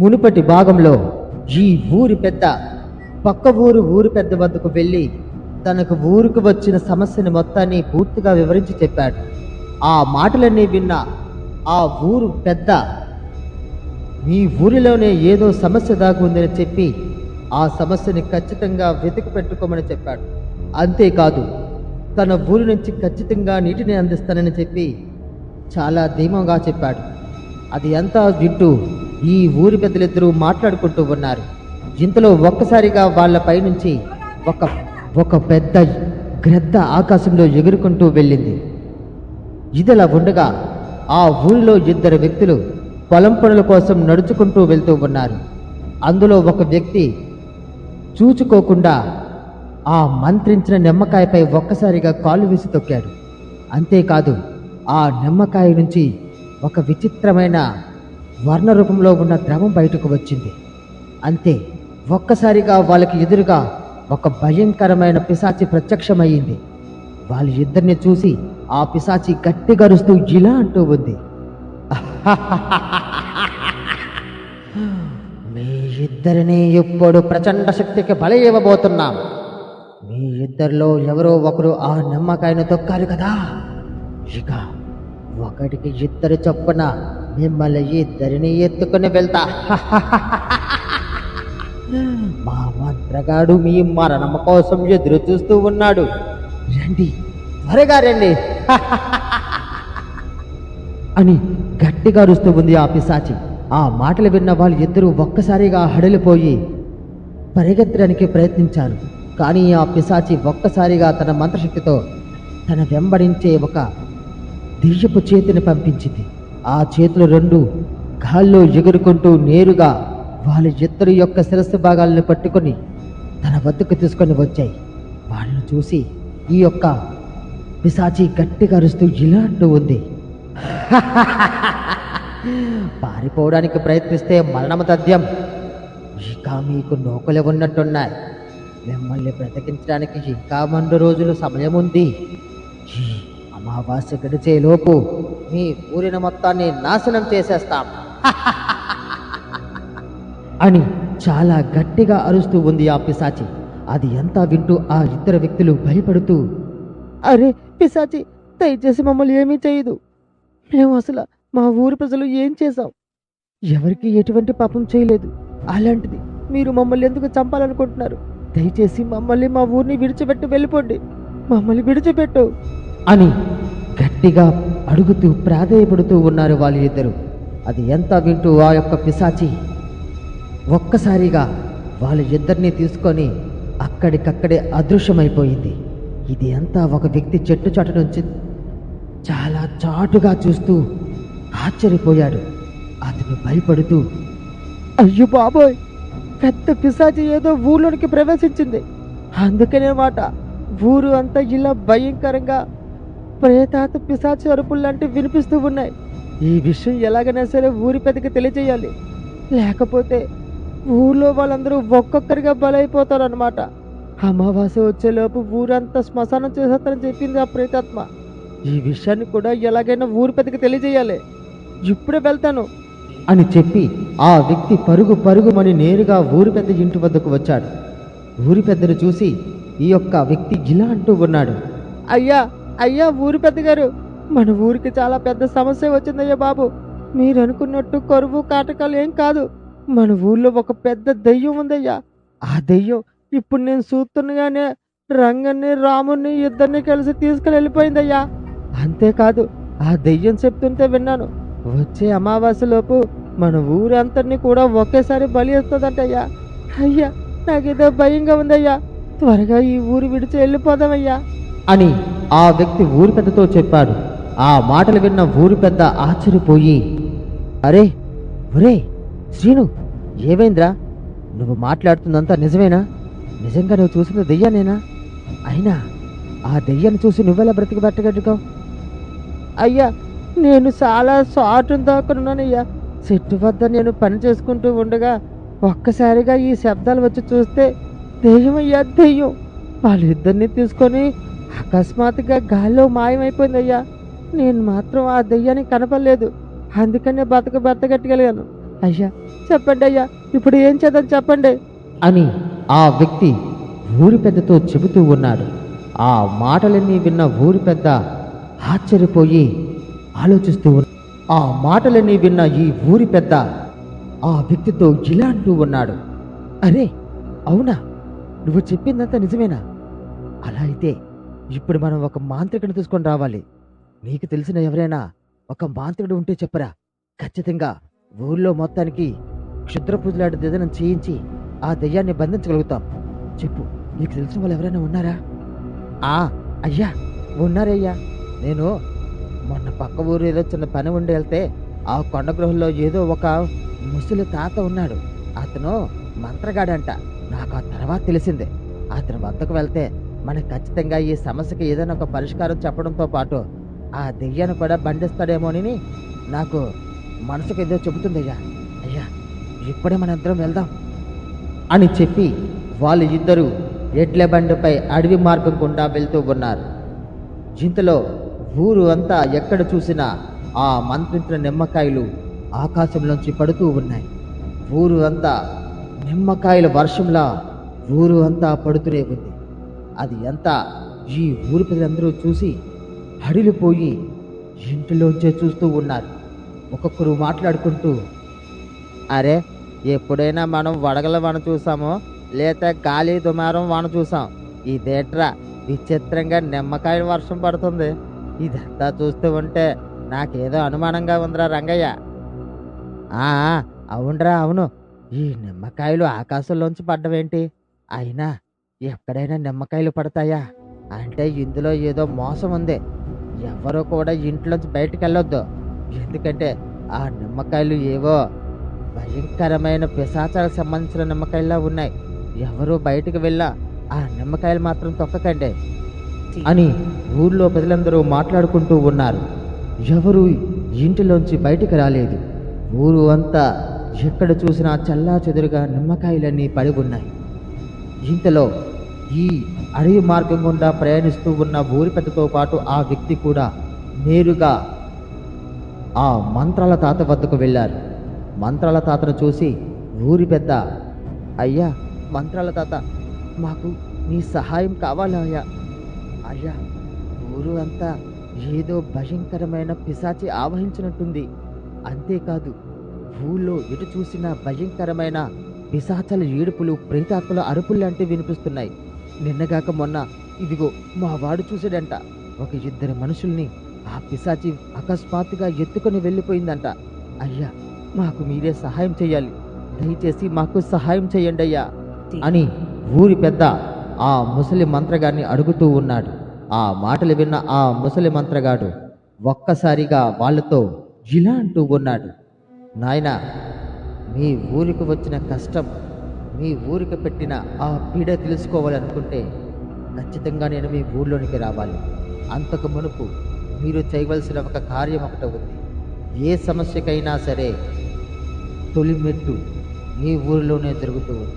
మునుపటి భాగంలో ఈ ఊరి పెద్ద పక్క ఊరు ఊరి పెద్ద వద్దకు వెళ్ళి తనకు ఊరికి వచ్చిన సమస్యని మొత్తాన్ని పూర్తిగా వివరించి చెప్పాడు. ఆ మాటలన్నీ విన్న ఆ ఊరు పెద్ద మీ ఊరిలోనే ఏదో సమస్య దాగి ఉందని చెప్పి ఆ సమస్యని ఖచ్చితంగా వెతికి పెట్టుకోమని చెప్పాడు. అంతేకాదు తన ఊరి నుంచి ఖచ్చితంగా నీటిని అందిస్తానని చెప్పి చాలా ధీమంగా చెప్పాడు. అది ఎంత వింటూ ఈ ఊరి పెద్దలిద్దరూ మాట్లాడుకుంటూ ఉన్నారు. ఇంతలో ఒక్కసారిగా వాళ్ళపై నుంచి ఒక ఒక పెద్ద గ్రద్ద ఆకాశంలో ఎగురుకుంటూ వెళ్ళింది. ఇదిలా ఉండగా ఆ ఊరిలో ఇద్దరు వ్యక్తులు పొలం పనుల కోసం నడుచుకుంటూ వెళ్తూ ఉన్నారు. అందులో ఒక వ్యక్తి చూచుకోకుండా ఆ మంత్రించిన నిమ్మకాయపై ఒక్కసారిగా కాలు వేసి తొక్కాడు. అంతేకాదు ఆ నిమ్మకాయ నుంచి ఒక విచిత్రమైన వర్ణ రూపంలో ఉన్న ద్రవం బయటకు వచ్చింది. అంతే ఒక్కసారిగా వాళ్ళకి ఎదురుగా ఒక భయంకరమైన పిశాచి ప్రత్యక్షమయ్యింది. వాళ్ళ ఇద్దరిని చూసి ఆ పిశాచి గట్టి అరుస్తూ ఇలా అంటూ ఉంది. మీ ఇద్దరిని ఇప్పుడు ప్రచండ శక్తికి బల ఇవ్వబోతున్నాం మీ ఇద్దరిలో ఎవరో ఒకరు ఆ నిమ్మకాయను తొక్కారు కదా. ఇక ఒకటికి ఇద్దరు చొప్పున మిమ్మల్ని ఇద్దరిని ఎత్తుకుని వెళ్తా. మా మంత్రగాడు మీ మరణం కోసం ఎదురు చూస్తూ ఉన్నాడు. రండి త్వరగా రండి. అని గట్టిగా అరుస్తూ ఉంది ఆ పిశాచి. ఆ మాటలు విన్న వాళ్ళు ఇద్దరూ ఒక్కసారిగా హడలిపోయి పరిగెత్తడానికి ప్రయత్నించారు. కానీ ఆ పిశాచి ఒక్కసారిగా తన మంత్రశక్తితో తన వెంబడించే ఒక దివ్యపు చేతిని పంపించింది. ఆ చేతులు రెండు గాల్లో ఎగురుకుంటూ నేరుగా వాళ్ళ ఇద్దరి యొక్క శిరస్సు భాగాలను పట్టుకొని తన వద్దకు తీసుకొని వచ్చాయి. వాళ్ళను చూసి ఈ యొక్క పిశాచి గట్టిగా అరుస్తూ ఇలా అంటూ ఉంది. పారిపోవడానికి ప్రయత్నిస్తే మరణం తథ్యం. ఇంకా మీకు నూకలు ఉన్నట్టున్నాయి. మిమ్మల్ని బ్రతికించడానికి ఇంకా రెండు రోజులు సమయం ఉంది. అమావాస్య గడిచేలోపు మీ ఊరిన మొత్తాన్ని నాశనం చేసేస్తాం. అని చాలా గట్టిగా అరుస్తూ ఉంది ఆ పిశాచి. అది ఎంత వింటూ ఆ ఇద్దరు వ్యక్తులు భయపడుతూ అరే పిశాచి దయచేసి మమ్మల్ని ఏమీ చేయదు. మేము అసలు మా ఊరి ప్రజలు ఏం చేశాం? ఎవరికి ఎటువంటి పాపం చేయలేదు. అలాంటిది మీరు మమ్మల్ని ఎందుకు చంపాలనుకుంటున్నారు? దయచేసి మమ్మల్ని మా ఊరిని విడిచిపెట్టి వెళ్ళిపోండి. మమ్మల్ని విడిచిపెట్టు. అని గట్టిగా అడుగుతూ ప్రాధేయపడుతూ ఉన్నారు వాళ్ళు ఇద్దరు అది ఎంత వింటూ ఆ యొక్క పిశాచి? ఒక్కసారిగా వాళ్ళ ఇద్దరిని తీసుకొని అక్కడికక్కడే అదృశ్యమైపోయింది. ఇది అంతా ఒక వ్యక్తి చెట్టు చాటు నుంచి చాలా చాటుగా చూస్తూ ఆశ్చర్యపోయాడు. అతను భయపడుతూ అయ్యో బాబోయ్! పెద్ద పిశాచి ఏదో ఊర్లోనికి ప్రవేశించింది. అందుకనే మాట. ఊరు అంతా ఇలా భయంకరంగా ప్రేతాత పిశాచి అరుపులు లాంటివి వినిపిస్తూ ఉన్నాయి. ఈ విషయం ఎలాగైనా సరే ఊరి పెద్దకి తెలియజేయాలి. లేకపోతే ఊర్లో వాళ్ళందరూ ఒక్కొక్కరిగా బలైపోతారు అనమాట అమావాస్య వచ్చేలోపు ఊరంతా శ్మశానం చేసేస్తారని చెప్పింది ఆ ప్రేతాత్మ. ఈ విషయాన్ని కూడా ఎలాగైనా ఊరి పెద్దకి తెలియజేయాలి. ఇప్పుడే వెళ్తాను. అని చెప్పి ఆ వ్యక్తి పరుగు పరుగుమని నేరుగా ఊరి పెద్ద ఇంటి వద్దకు వచ్చాడు. ఊరి పెద్దను చూసి ఈ యొక్క వ్యక్తి ఇలా అంటూ ఉన్నాడు. అయ్యా అయ్యా ఊరి పెద్దగారు. మన ఊరికి చాలా పెద్ద సమస్య వచ్చిందయ్యా బాబు. మీరు అనుకున్నట్టు కరువు కాటకాలు ఏం కాదు. మన ఊర్లో ఒక పెద్ద దెయ్యం ఉందయ్యా. ఆ దెయ్యం ఇప్పుడు నేను చూస్తుండగానే రంగన్ని రాముని ఇద్దరిని కలిసి తీసుకుని వెళ్ళిపోయిందయ్యా అంతేకాదు ఆ దెయ్యం చెప్తుంటే విన్నాను. వచ్చే అమావాస్యలోపు మన ఊరంతటిని కూడా ఒకేసారి బలి ఇస్తుందంటయ్యా అయ్యా నాకేదో భయంగా ఉందయ్యా. త్వరగా ఈ ఊరు విడిచి వెళ్ళిపోదామయ్యా. అని ఆ వ్యక్తి ఊరి పెద్దతో చెప్పాడు. ఆ మాటలు విన్న ఊరి పెద్ద ఆశ్చర్యపోయి అరే ఒరే శ్రీను ఏమైందిరా? నువ్వు మాట్లాడుతుందంతా నిజమేనా? నిజంగా నువ్వు చూసిన దెయ్యానేనా అయినా ఆ దెయ్యాన్ని చూసి నువ్వెలా బ్రతికి బట్టగట్టుకోవు అయ్యా నేను చాలా సాటును దాక్కున్నానయ్యా. చెట్టు వద్ద నేను పని చేసుకుంటూ ఉండగా ఒక్కసారిగా ఈ శబ్దాలు వచ్చి చూస్తే దెయ్యం అయ్యా దెయ్యం. వాళ్ళిద్దరిని తీసుకొని అకస్మాత్తుగా గాల్లో మాయమైపోయిందయ్యా. నేను మాత్రం ఆ దెయ్యాన్ని కనపడలేదు. అందుకనే బతక బతకట్టగలిగాను అయ్యా చెప్పండి అయ్యా ఇప్పుడు ఏం చేద్దాం చెప్పండి. అని ఆ వ్యక్తి ఊరి పెద్దతో చెబుతూ ఉన్నాడు. ఆ మాటలన్నీ విన్న ఊరి పెద్ద ఆశ్చర్యపోయి ఆలోచిస్తూ ఆ మాటలన్నీ విన్న ఈ ఊరి పెద్ద ఆ వ్యక్తితో ఇలా అంటూ ఉన్నాడు. అరే అవునా? నువ్వు చెప్పిందంతా నిజమేనా? అలా అయితే ఇప్పుడు మనం ఒక మాంత్రికుని తీసుకొని రావాలి. నీకు తెలిసిన ఎవరైనా ఒక మాంత్రికుడు ఉంటే చెప్పరా? ఖచ్చితంగా ఊళ్ళో మొత్తానికి క్షుద్ర పూజలాంటి దిదనం చేయించి ఆ దయ్యాన్ని బంధించగలుగుతాం. చెప్పు నీకు తెలిసిన వాళ్ళు ఎవరైనా ఉన్నారా? ఆ అయ్యా ఉన్నారయ్యా నేను మొన్న పక్క ఊరు ఏదో చిన్న పని ఉండి వెళ్తే ఆ కొండ గృహంలో ఏదో ఒక ముసలి తాత ఉన్నాడు. అతను మంత్రగాడంట. నాకు ఆ తర్వాత తెలిసిందే. అతని వద్దకు వెళ్తే మనకు ఖచ్చితంగా ఈ సమస్యకి ఏదైనా ఒక పరిష్కారం చెప్పడంతో పాటు ఆ దెయ్యాన్ని కూడా బంధిస్తాడేమోనని నాకు మనసుకు ఏదో చెబుతుందయ్యా అయ్యా ఇప్పుడే మనందరం వెళ్దాం అని చెప్పి వాళ్ళు ఇద్దరు ఎడ్ల బండిపై అడవి మార్గం గుండా వెళ్తూ ఉన్నారు. ఇంతలో ఊరు అంతా ఎక్కడ చూసినా ఆ మంత్రించిన నిమ్మకాయలు ఆకాశంలోంచి పడుతూ ఉన్నాయి. ఊరు అంతా నిమ్మకాయల వర్షంలా ఊరు అంతా పడుతూనే ఉంది. అది అంతా ఈ ఊరి ప్రజలందరూ చూసి హడిలిపోయి ఇంటిలోంచే చూస్తూ ఉన్నారు. ఒక్కొక్కరు మాట్లాడుకుంటూ అరే ఎప్పుడైనా మనం వడగల వన చూసామో లేక గాలి దుమారం వన చూసాం. ఇదేట్రా విచిత్రంగా నిమ్మకాయ వర్షం పడుతుంది. ఇదంతా చూస్తూ ఉంటే నాకేదో అనుమానంగా ఉందిరా రంగయ్య. ఆ అవునరా అవును. ఈ నిమ్మకాయలు ఆకాశంలోంచి పడ్డవేంటి? అయినా ఎక్కడైనా నిమ్మకాయలు పడతాయా? అంటే ఇందులో ఏదో మోసం ఉంది. ఎవరు కూడా ఇంట్లోంచి బయటికి వెళ్ళొద్దు. ఎందుకంటే ఆ నిమ్మకాయలు ఏవో భయంకరమైన పిశాచాలకు సంబంధించిన నిమ్మకాయలా ఉన్నాయి. ఎవరు బయటికి వెళ్ళా ఆ నిమ్మకాయలు మాత్రం తొక్కకండి అని ఊళ్ళో ప్రజలందరూ మాట్లాడుకుంటూ ఉన్నారు. ఎవరు ఇంటిలోంచి బయటికి రాలేదు. ఊరు అంతా ఎక్కడ చూసినా చల్లా చెదురుగా నిమ్మకాయలన్నీ పడి ఉన్నాయి. ఇంతలో ఈ అడవి మార్గం గుండా ప్రయాణిస్తూ ఉన్న ఊరి పెద్దతో పాటు ఆ వ్యక్తి కూడా నేరుగా ఆ మంత్రాల తాత వద్దకు వెళ్ళారు. మంత్రాల తాతను చూసి ఊరి పెద్ద అయ్యా మంత్రాల తాత మాకు నీ సహాయం కావాలా అయ్యా. అయ్యా ఊరు అంతా ఏదో భయంకరమైన పిశాచి ఆవహించినట్టుంది. అంతేకాదు ఊళ్ళో ఎటు చూసినా భయంకరమైన పిశాచల ఏడుపులు ప్రేతాత్మల అరుపులు లాంటివి వినిపిస్తున్నాయి. నిన్నగాక మొన్న ఇదిగో మా వాడు చూసాడంట ఒక ఇద్దరు మనుషుల్ని ఆ పిశాచి అకస్మాత్తుగా ఎత్తుకొని వెళ్ళిపోయిందంట. అయ్యా మాకు మీరే సహాయం చేయాలి. దయచేసి మాకు సహాయం చేయండి అయ్యా అని ఊరి పెద్ద ఆ ముసలి మంత్రగాడిని అడుగుతూ ఉన్నాడు. ఆ మాటలు విన్న ఆ ముసలి మంత్రగాడు ఒక్కసారిగా వాళ్ళతో ఇలా అంటూ ఉన్నాడు. నాయనా మీ ఊరికి వచ్చిన కష్టం మీ ఊరికి పెట్టిన ఆ పీడ తెలుసుకోవాలనుకుంటే ఖచ్చితంగా నేను మీ ఊర్లోనికి రావాలి. అంతకు మునుపు మీరు చేయవలసిన ఒక కార్యం ఒకటి ఉంది. ఏ సమస్యకైనా సరే తొలి మెట్టు మీ ఊరిలోనే జరుగుతూ ఉంది.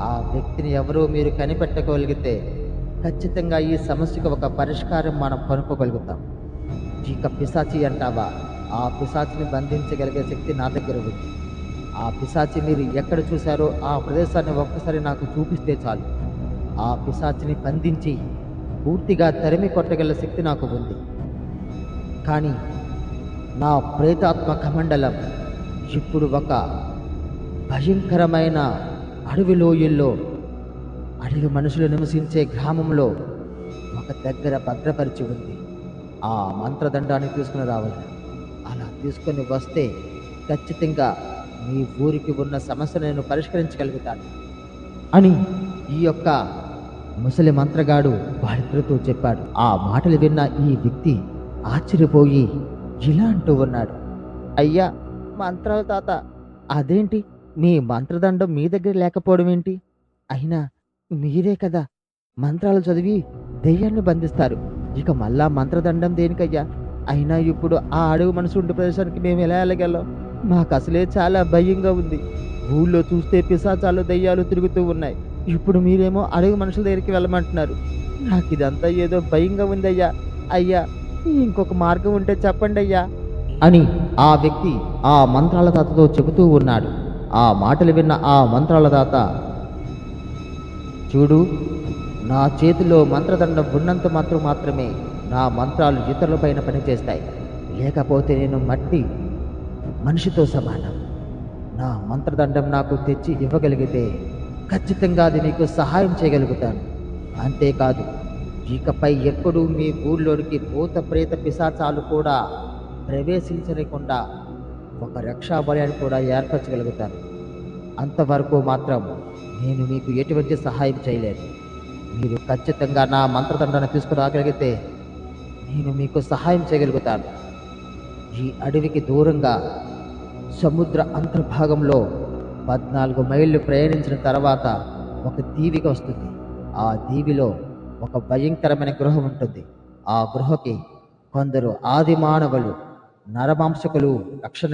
ఆ వ్యక్తిని ఎవరో మీరు కనిపెట్టగలిగితే ఖచ్చితంగా ఈ సమస్యకు ఒక పరిష్కారం మనం కనుక్కోగలుగుతాం. ఇక పిశాచి అంటావా? ఆ పిశాచిని బంధించగలిగే శక్తి నా దగ్గర ఉంది. ఆ పిశాచి మీరు ఎక్కడ చూశారో ఆ ప్రదేశాన్ని ఒక్కసారి నాకు చూపిస్తే చాలు. ఆ పిశాచిని బంధించి పూర్తిగా తరిమి కొట్టగల శక్తి నాకు ఉంది. కానీ నా ప్రేతాత్మ కమండలం ఇప్పుడు ఒక భయంకరమైన అడవి లోయల్లో అడవి మనుషులు నివసించే గ్రామంలో ఒక దగ్గర భద్రపరిచి ఉంది. ఆ మంత్రదండాన్ని తీసుకుని రావాలి. అలా తీసుకొని వస్తే ఖచ్చితంగా మీ ఊరికి ఉన్న సమస్యను నేను పరిష్కరించగలుగుతాను. అని ఈ యొక్క ముసలి మంత్రగాడు వారిద్దరితో చెప్పాడు. ఆ మాటలు విన్న ఈ వ్యక్తి ఆశ్చర్యపోయి ఇలా అంటూ ఉన్నాడు. అయ్యా మంత్రాల తాత అదేంటి? మీ మంత్రదండం మీ దగ్గర లేకపోవడం ఏంటి? అయినా మీరే కదా మంత్రాలు చదివి దెయ్యాన్ని బంధిస్తారు. ఇక మళ్ళా మంత్రదండం దేనికయ్యా? అయినా ఇప్పుడు ఆ అడవి మనసు ఉండే ప్రదేశానికి మేము ఎలా వెళ్ళగలం? మాకు అసలే చాలా భయంగా ఉంది. ఊళ్ళో చూస్తే పిశాచాలు దెయ్యాలు తిరుగుతూ ఉన్నాయి. ఇప్పుడు మీరేమో అడుగు మనుషుల దగ్గరికి వెళ్ళమంటున్నారు. నాకు ఇదంతా ఏదో భయంగా ఉందయ్యా. అయ్యా ఇంకొక మార్గం ఉంటే చెప్పండి అయ్యా. అని ఆ వ్యక్తి ఆ మంత్రాల తాతతో చెబుతూ ఉన్నాడు. ఆ మాటలు విన్న ఆ మంత్రాల తాత చూడు నా చేతిలో మంత్రదండం ఉన్నంత మాత్రం మాత్రమే నా మంత్రాలు ఇతరులపైన పనిచేస్తాయి. లేకపోతే నేను మట్టి మనిషితో సమానం. నా మంత్రదండం నాకు తెచ్చి ఇవ్వగలిగితే ఖచ్చితంగా అది నీకు సహాయం చేయగలుగుతాను. అంతేకాదు ఇకపై ఎప్పుడూ మీ ఊళ్ళోనికి భూత ప్రేత పిశాచాలు కూడా ప్రవేశించలేకుండా ఒక రక్షా బలయాన్ని కూడా ఏర్పరచగలుగుతాను. అంతవరకు మాత్రం నేను మీకు ఎటువంటి సహాయం చేయలేను మీరు ఖచ్చితంగా నా మంత్రదండను తీసుకురాగలిగితే నేను మీకు సహాయం చేయగలుగుతాను. ఈ అడవికి దూరంగా సముద్ర అంతర్భాగంలో పద్నాలుగు మైళ్ళు ప్రయాణించిన తర్వాత ఒక దీవిక వస్తుంది. ఆ దీవిలో ఒక భయంకరమైన గృహ ఉంటుంది. ఆ గృహకి కొందరు ఆది మానవులు నరమాంసకులు రక్షణ